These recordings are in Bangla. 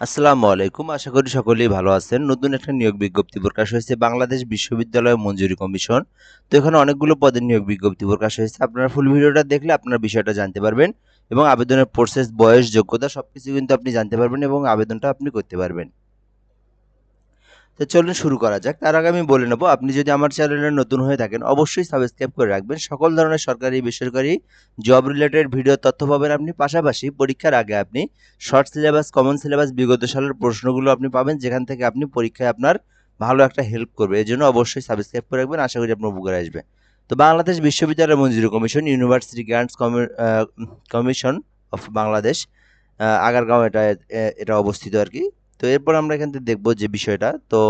আসসালামু আলাইকুম। আশা করি সকলেই ভালো আছেন। নতুন একটা নিয়োগ বিজ্ঞপ্তি প্রকাশ হয়েছে বাংলাদেশ বিশ্ববিদ্যালয় মঞ্জুরি কমিশন। তো এখানে অনেকগুলো পদের নিয়োগ বিজ্ঞপ্তি প্রকাশ হয়েছে। আপনারা ফুল ভিডিওটা দেখলে আপনার বিষয়টা জানতে পারবেন এবং আবেদনের প্রসেস বয়স, যোগ্যতা সব কিছু কিন্তু আপনি জানতে পারবেন এবং আবেদনটা আপনি করতে পারবেন। তো চলুন শুরু করা যাক। তার আগে আমি বলে নেব, আপনি যদি আমার চ্যানেলে নতুন হয়ে থাকেন, অবশ্যই সাবস্ক্রাইব করে রাখবেন। সকল ধরনের সরকারি, বেসরকারি জব রিলেটেড ভিডিও তথ্য পাবেন আপনি। পাশাপাশি পরীক্ষার আগে আপনি শর্ট সিলেবাস, কমন সিলেবাস, বিগত সালের প্রশ্নগুলো আপনি পাবেন, যেখান থেকে আপনি পরীক্ষায় আপনার ভালো একটা হেল্প করবে। এই জন্য অবশ্যই সাবস্ক্রাইব করে রাখবেন, আশা করি আপনার উপকারে আসবে। তো বাংলাদেশ বিশ্ববিদ্যালয় মঞ্জুরি commission university grants commission of Bangladesh Agargaon এটা এটা অবস্থিত আর কি। তো এরপর আমরা এখান থেকে দেখব যে বিষয়টা। তো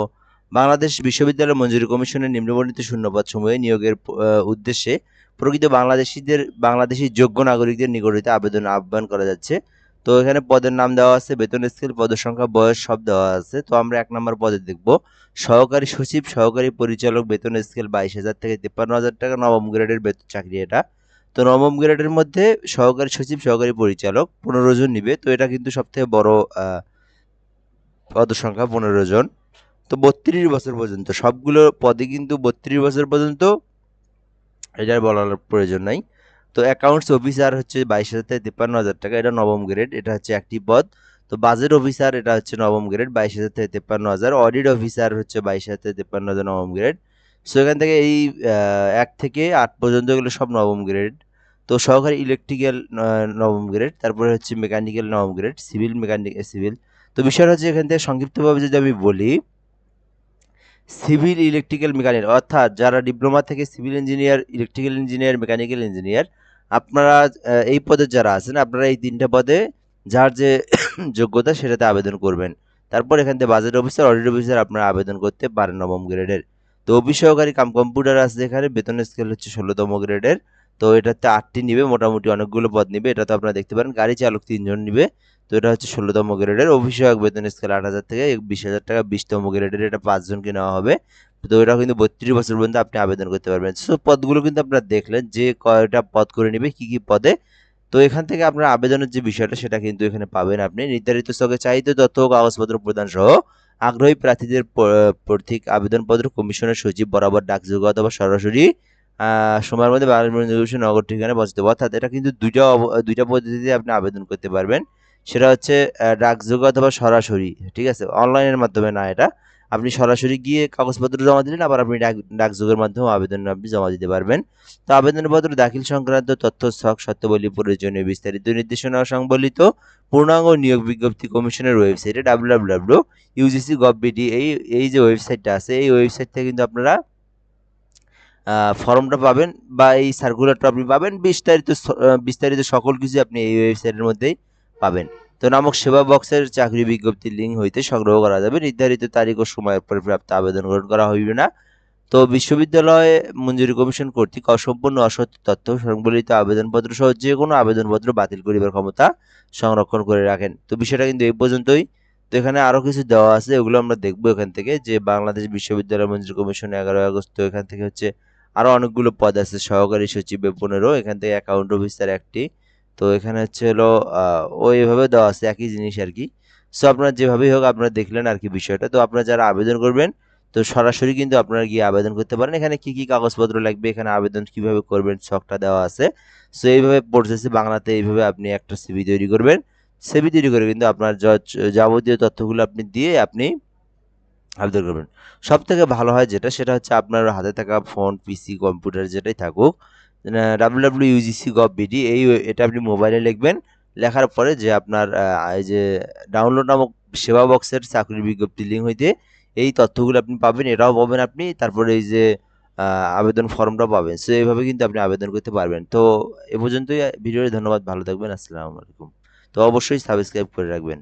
বাংলাদেশ বিশ্ববিদ্যালয় মঞ্জুরি কমিশনের নিম্নবর্ণিত শূন্যপদ সমূহে নিয়োগের উদ্দেশ্যে প্রকৃত বাংলাদেশিদের, বাংলাদেশি যোগ্য নাগরিকদের নিকট আবেদন আহ্বান করা যাচ্ছে। তো এখানে পদের নাম দেওয়া আছে, বেতন স্কেল পদের সংখ্যা বয়স সব দেওয়া আছে। তো আমরা এক নম্বর পদে দেখব। সহকারী সচিব, সহকারী পরিচালক, বেতন স্কেল বাইশ হাজার থেকে তিপ্পান্ন হাজার টাকা, নবম গ্রেডের বেতন চাকরি এটা। তো নবম গ্রেডের মধ্যে সহকারী সচিব, সহকারী পরিচালক পনেরো জন নিবে। তো এটা কিন্তু সবথেকে বড় আহ, পদ সংখ্যা পনেরো জন। তো বত্রিশ বছর পর্যন্ত সবগুলো পদে কিন্তু বত্রিশ বছর পর্যন্ত এটার বলার প্রয়োজন নাই। তো অ্যাকাউন্টস অফিসার হচ্ছে বাইশ হাজার থেকে তিপ্পান্ন হাজার টাকা এটা নবম গ্রেড এটা হচ্ছে একটি পদ। তো বাজেট অফিসার এটা হচ্ছে নবম গ্রেড বাইশ হাজার থেকে তিপ্পান্ন হাজার। অডিট অফিসার হচ্ছে বাইশ হাজার থেকে তিপ্পান্ন হাজার নবম গ্রেড সো এখান থেকে এই এক থেকে আট পর্যন্ত এগুলো সব নবম গ্রেড তো সহকারী ইলেকট্রিক্যাল নবম গ্রেড তারপরে হচ্ছে মেকানিক্যাল নবম গ্রেড সিভিল মেকানিক সিভিল তো বিষয়টা হচ্ছে এখান থেকে সংক্ষিপ্তভাবে যদি আমি বলি সিভিল ইলেকট্রিক্যাল মেকানিক অর্থাৎ যারা ডিপ্লোমা থেকে civil engineer electrical engineer mechanical engineer আপনারা এই পদে যারা আছেন, আপনারা এই তিনটা পদে যার যে যোগ্যতা সেটাতে আবেদন করবেন। তারপর এখান থেকে বাজেট অফিসার অডিট অফিসার আপনারা আবেদন করতে পারেন নবম গ্রেডের তো অফিস সহকারী কাম কম্পিউটার আছে এখানে বেতনের স্কেল হচ্ছে ষোলোতম গ্রেডের তো এটাতে আটটি নিবে, মোটামুটি অনেকগুলো পদ নিবে, এটা তো আপনারা দেখতে পারেন। গাড়ি চালক তিনজন নিবে। তো এটা হচ্ছে ষোলোতম গ্রেডের অভিষেক বেতন স্কেল আট হাজার থেকে বিশ হাজার টাকা, বিশতম গ্রেডের এটা পাঁচজনকে নেওয়া হবে। তো এটা কিন্তু বত্রিশ বছর পর্যন্ত আপনি আবেদন করতে পারবেন। সো পদগুলো কিন্তু আপনারা দেখলেন যে কয়টা পদ করে নেবে, কি কি পদে। তো এখান থেকে আপনার আবেদনের যে বিষয়টা, সেটা কিন্তু এখানে পাবেন আপনি। নির্ধারিত স্তকে চাহিদা তথ্য কাগজপত্র প্রদান সহ আগ্রহী প্রার্থীদের প্রতীক আবেদনপত্র, কমিশনের সচিব, বরাবর ডাকযোগে অথবা সরাসরি সময়ের মধ্যে বাংলাদেশ নগর ঠিকানায় পৌঁছতে অর্থাৎ এটা কিন্তু দুইটা দুইটা পদ্ধতিতে আপনি আবেদন করতে পারবেন। সেটা হচ্ছে ডাকযোগে অথবা সরাসরি, ঠিক আছে? অনলাইনের মাধ্যমে না এটা। আপনি সরাসরি গিয়ে কাগজপত্র জমা দিলেন, আবার আপনি ডাক ডাকযোগের মাধ্যমে আবেদন আপনি জমা দিতে পারবেন। তো আবেদনপত্র দাখিল সংক্রান্ত তথ্য, ছক, সত্যবলী, প্রয়োজনীয় বিস্তারিত নির্দেশনা সংবলিত পূর্ণাঙ্গ নিয়োগ বিজ্ঞপ্তি কমিশনের ওয়েবসাইটে W W W UGC gov BD এই এই যে ওয়েবসাইটটা আছে, এই ওয়েবসাইট থেকে কিন্তু আপনারা ফর্মটা পাবেন বা এই সার্কুলারটা আপনি পাবেন। বিস্তারিত বিস্তারিত সকল কিছু আপনি এই ওয়েবসাইটের মধ্যেই পাবেন। তো নামক সেবা বক্সের চাকরি বিজ্ঞপ্তির লিঙ্ক হইতে সংগ্রহ করা যাবে। নির্ধারিত তারিখ ও সময়ের পরে প্রাপ্ত আবেদন গ্রহণ করা হইবে না। তো বিশ্ববিদ্যালয়ে মঞ্জুরি কমিশন কর্তৃক অসম্পূর্ণ অসত্য তথ্য সংবলিত আবেদনপত্র সহ যে কোনো আবেদনপত্র বাতিল করিবার ক্ষমতা সংরক্ষণ করে রাখেন। তো বিষয়টা কিন্তু এই পর্যন্তই। তো এখানে আরও কিছু দেওয়া আছে ওগুলো আমরা দেখব এখান থেকে। যে বাংলাদেশ বিশ্ববিদ্যালয় মঞ্জুরি কমিশন এগারোই আগস্ট, তো এখান থেকে হচ্ছে আরও অনেকগুলো পদ আছে। সহকারী সচিবে পনেরো, এখান থেকে অ্যাকাউন্ট অফিসার একটি। তো এখানে হচ্ছে হলো ওইভাবে দেওয়া আছে, একই জিনিস আর কি সো আপনার যেভাবেই হোক আপনারা দেখলেন আর কি বিষয়টা। তো আপনারা যারা আবেদন করবেন, তো সরাসরি কিন্তু আপনারা গিয়ে আবেদন করতে পারেন। এখানে কি কি কাগজপত্র লাগবে, এখানে আবেদন কীভাবে করবেন ছকটা দেওয়া আছে। সো এইভাবে প্রসেসে বাংলাতে এইভাবে আপনি একটা সিভি তৈরি করবেন। সিভি তৈরি করে কিন্তু আপনার যাবতীয় তথ্যগুলো আপনি দিয়ে আপনি আবেদন করবেন। সব থেকে ভালো হয় যেটা, সেটা হচ্ছে আপনার হাতে থাকা ফোন পিসি কম্পিউটার যেটাই থাকুক W W UGC gov BD এই এটা আপনি মোবাইলে লিখবেন, লেখার পরে যে আপনার এই যে ডাউনলোড নামক সেবা বক্সের চাকরির বিজ্ঞপ্তি লিঙ্ক হইতে এই তথ্যগুলো আপনি পাবেন, এটাও পাবেন আপনি, তারপরে এই যে আবেদন ফর্মটাও পাবেন। সো এইভাবে কিন্তু আপনি আবেদন করতে পারবেন। তো, এ পর্যন্তই ভিডিওটি ধন্যবাদ, ভালো থাকবেন, আসসালামু আলাইকুম। তো, অবশ্যই সাবস্ক্রাইব করে রাখবেন।